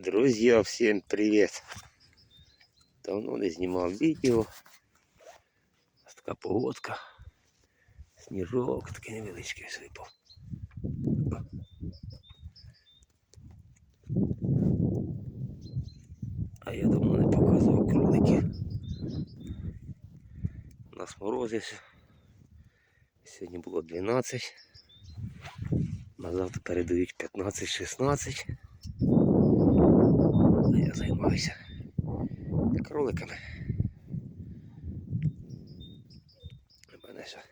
Друзья, всем привет! Давно не знімав відео. Ось така погодка. Сніжок такий невеличкий випав. А я давно не показував кролики. У нас морози. Сьогодні було 12. На завтра передають 15-16. Я займаюся кроликами. У мене ще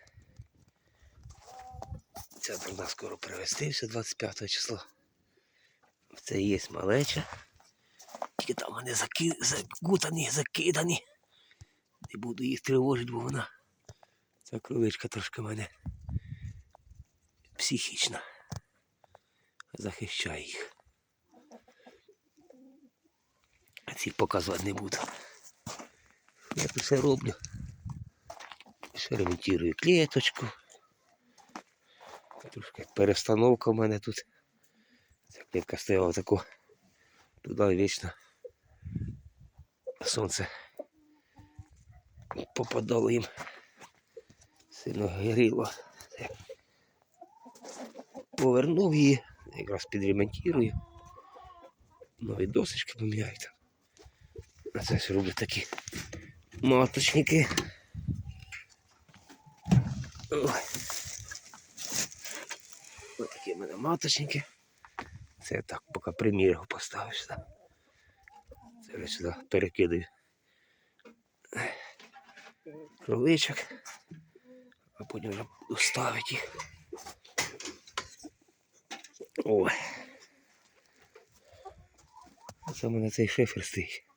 ця должна скоро привезтися 25 числа. Це є малеча. Тільки там вони заки... закутані, закидані. Не буду їх тривожити, бо вона. Ця кроличка трошки мене психічна. Захищає їх. Цих показувати не буду. Я тут все роблю. Ремонтую клеточку. Трошки перестановка в мене тут. Ця клітка стояла таку. Туди вічно сонце попадало їм. Сильно гріло. Повернув її, якраз підремонтую. Нові досочки поміняють. А це ж роблять такі маточники. Ось такі в мене маточники. Це я так поки примірку поставив сюди. Це я сюди перекидаю кроличок, а потім вже буду ставити їх. Ой. Це в мене цей шифер стоїть.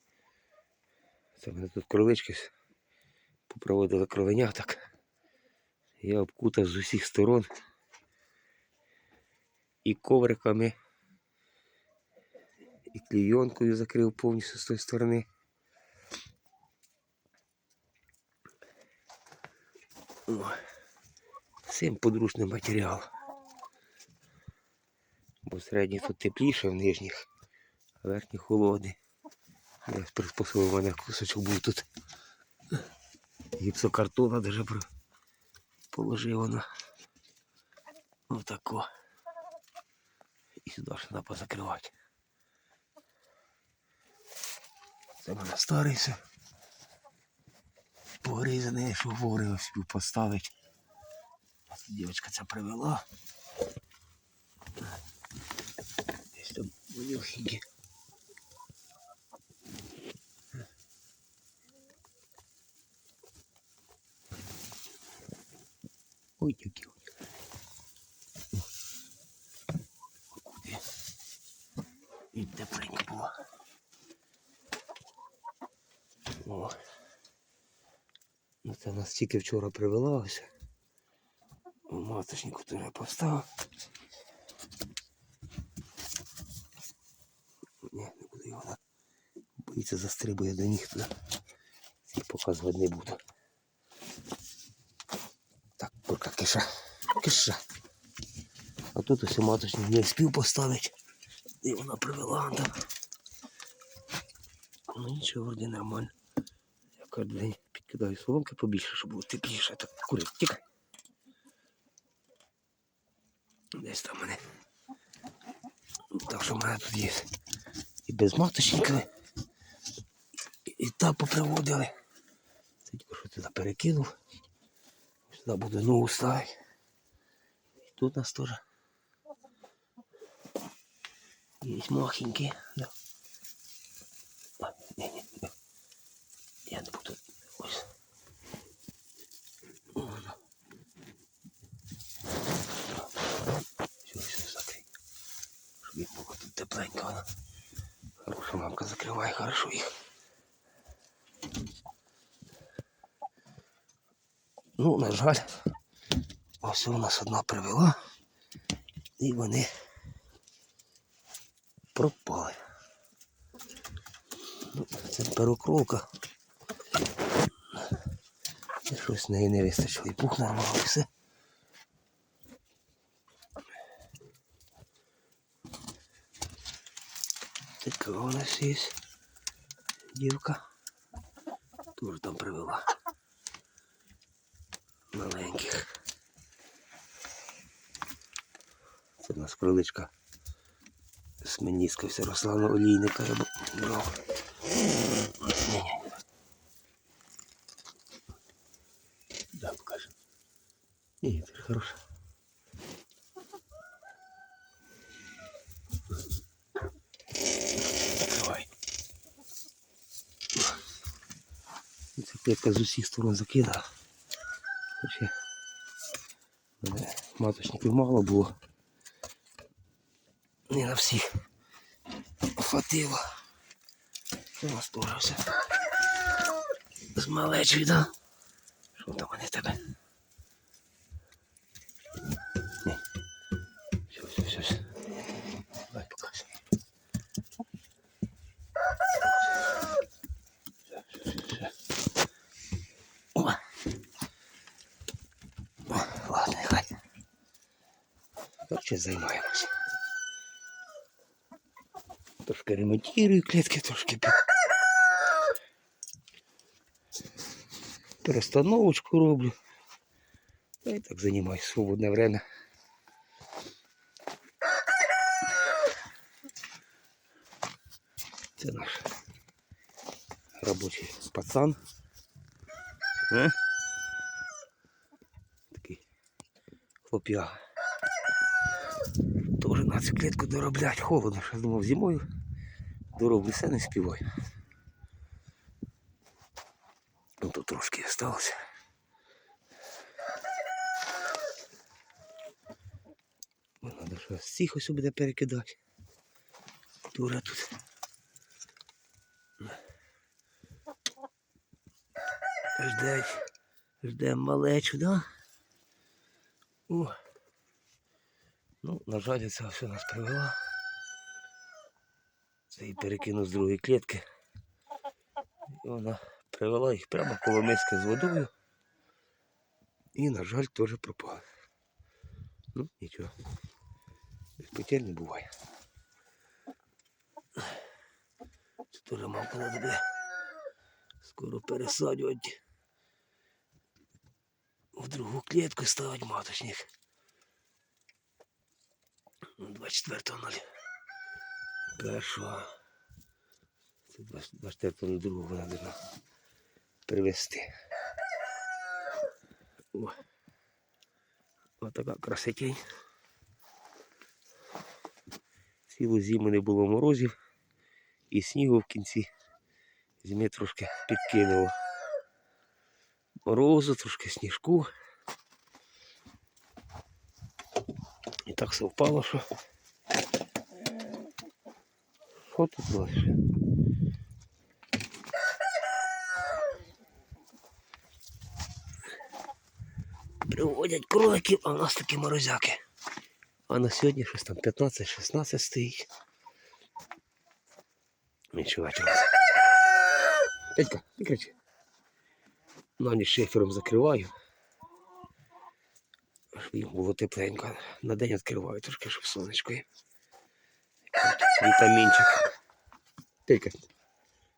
Це в тут кролички попроводили кровеняток. Я обкутав з усіх сторон і ковриками, і клійонкою закрив повністю з тої сторони. О, Всім подручний матеріал. Бо середній тут тепліше в нижніх, а верхній холодний. Я приспособив мене кусочок був тут. Гіпсокартона даже положив вона. Отако. І сюди ж треба позакривати. Це мене старий все. Погризаний, що вовремя спів поставити. Дівчинка ця привела. Десь там вонюхенькі. Ой, які. Куди? І тепленько було. О. Ну це нас тільки вчора привела ось. Маточнику теж поставив. Ні, не буду його. Боїться застрибує до них туди. Показувати не буду. Так, курка киша. Киша. А тут ось маточник не спів поставити. І вона привела там. Ну нічого, вроді нормально. Я кожен день підкидаю соломки побільше, щоб було тепліше. Так, кури, тікай. Десь там мене. Так що в мене тут є і без маточника, і, і так поприводили. Тільки що туди перекинув. Сюди буду нову ставити. І тут у нас теж є махенькі. Да. А, ні, ні, ні. Я не буду. Ось. Воно. Все, все закрий. Щоб їх було тут тепленько. Вона. Хороша мамка закриває хорошо їх. Ну, на жаль, ось у нас одна привела, і вони пропали. Ну, це перокролка. І щось в неї не вистачило. І пух нормально, все. Така у нас є дівка. Тоже там привела. Маленьких. Це у нас криличка Сменіскався Руслана Олійника я брав. Да, покажи. Ні, це хороша. Давай. Це клітка з усіх сторон закидала. Ще маточників мало було. Не на всіх хватило. У нас теж все. З малечою, да? Що там вони тебе? Короче, займаємося. Трошки ремонтую клітки, трошки під... перестановочку роблю. Та і так займаюся в свободне время. Це наш робочий пацан. Е? Такий хлоп'яга. Тоже на цю клітку дороблять. Холодно, що думав зимою. Дороблю все не співаю. Ну тут трошки осталося. Ну, Надо що з цих ось буде перекидати. Дура тут. Ждать. Ждем малечу, да? О. Ну, на жаль, це все нас привела. Це її перекинув з другої клітки. І вона привела їх прямо коло миски з водою. І, на жаль, теж пропала. Ну, нічого. Без потерь не буває. Це теж мамка треба буде скоро пересаджувати. В другу клітку ставити маточник. 24.0. Першого. Це 24.02 вона должна привезти. О. Ось така красотень. Цілу зиму не було морозів і снігу в кінці зими трошки підкинуло. Морозу, трошки сніжку. Так совпало, що. Що тут далі? Приводять кроликів, а у нас такі морозяки. А на сьогодні щось там 15-16 стоїть. Нічого чого. Петька, не кричи. На ніч шифером закриваю. Їм було тепленько. На день відкриваю трошки, щоб сонечко. Вітамінчик. Петька,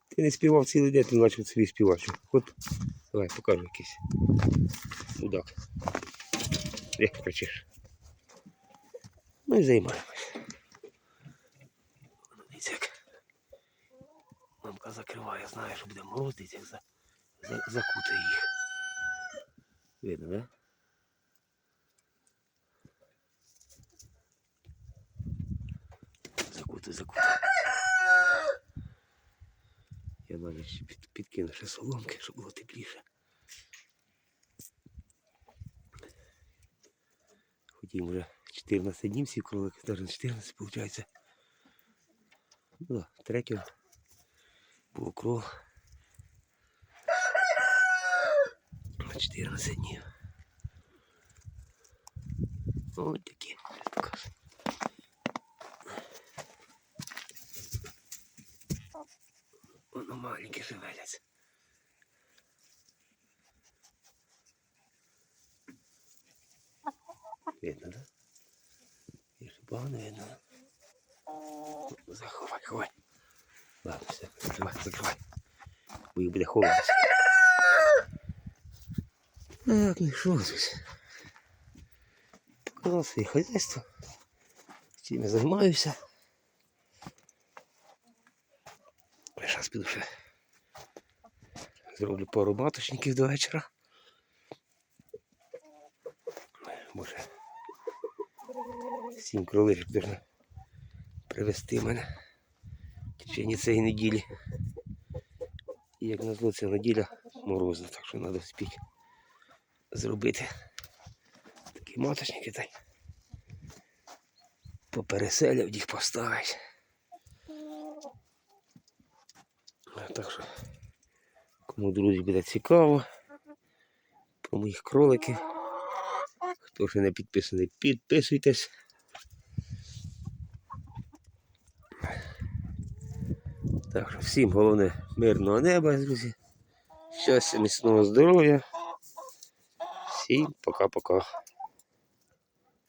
ти не співав цілий день, ти наче собі співав. От, давай, покажу якийсь. Мудак. Де кричиш? Ну і займаємось. Дивіться, як мамка закриває, знає, що буде мороз, дивіться, як за, за, закутає їх. Видно, да? Закутай, закутай. Я навіть під, підкину ще соломки, щоб було тепліше. Хотім вже 14 днів всі кролики, навіть 14 виходить. Ну, третього було кров. 14 днів. Ось такі. покажу. Воно маленьке шевеляться. Видно, да? Якщо погано видно. Заховай, ховай. Ладно, все, закривай, закривай. Бо їх буде. Так, ну що тут? Показав своє хазяйство. Чим я займаюся. Зараз піду ще. Зроблю пару маточників до вечора. Може. Сім кроличок должна привезти мене в течение цієї неділі. І як назло ця неділя морозна, так що треба вспіти зробити такі маточники та й попереселяв їх поставити. Так що, кому друзі буде цікаво про моїх кроликів. Хто ще не підписаний, підписуйтесь. Так що всім головне мирного неба, друзі. Щастя, міцного здоров'я. Всім пока-пока.